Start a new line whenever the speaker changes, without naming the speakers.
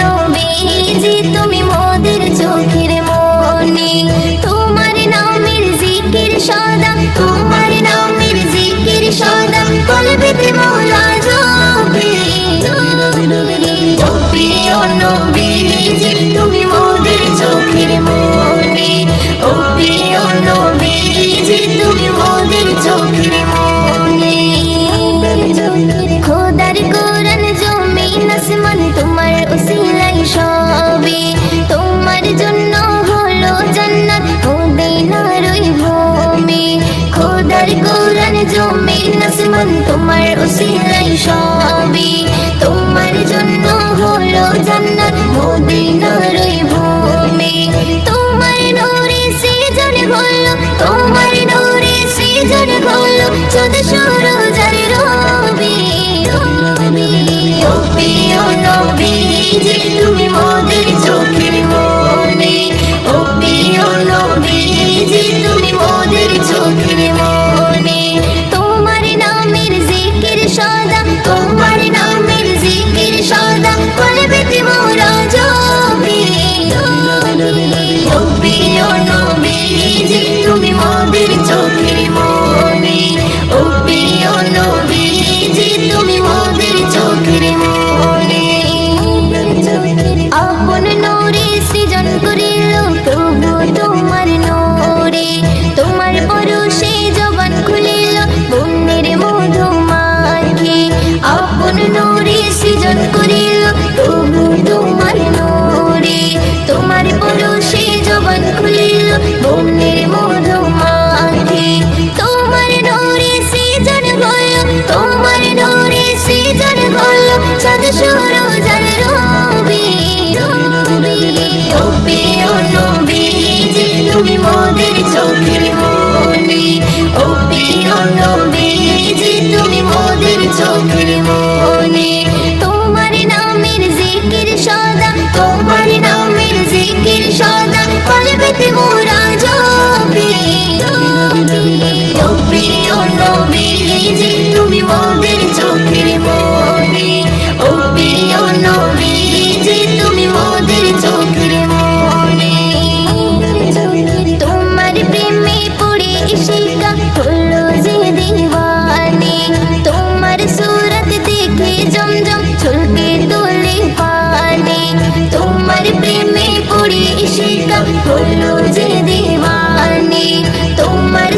নবীজি তুমি মোদের চোখের মনি। তোমার নামের জিকির সদা আসমান তোমার উসিলাই সবে তোমার জন্য হলো জান্নাত মদিনার ওই ভূমি। তোমার নূরে সৃজন হলো, তোমার নূরে সৃজন হলো চোদ সূরজের রবি। ও প্রিয় নবীজি, তুমি মোদের চোখের মনি ও প্রিয় নবীজি, তুমি মোদের চোখের মনি নবীজি তুমি মোদের চোখের নবীজি তুমি মোদের চোখের মনি। আপন নূরে সৃজন করিল, প্রভু তোমার নূরে। তোমার পরশে জবান খুলিল, বন্যের মধু মাখে আপন নূরে সৃজন করিল, প্রভু খুলিল বন্যের মধু মাখে তোমার নূরে সৃজন হল, তোমার নূরে সৃজন হল চাঁদ সূরজের রবি ও প্রিয় নবীজি তুমি মোদের চোখের মনি ও প্রিয় নবীজি ইশিকা হলো যে দিওয়ানি তোমার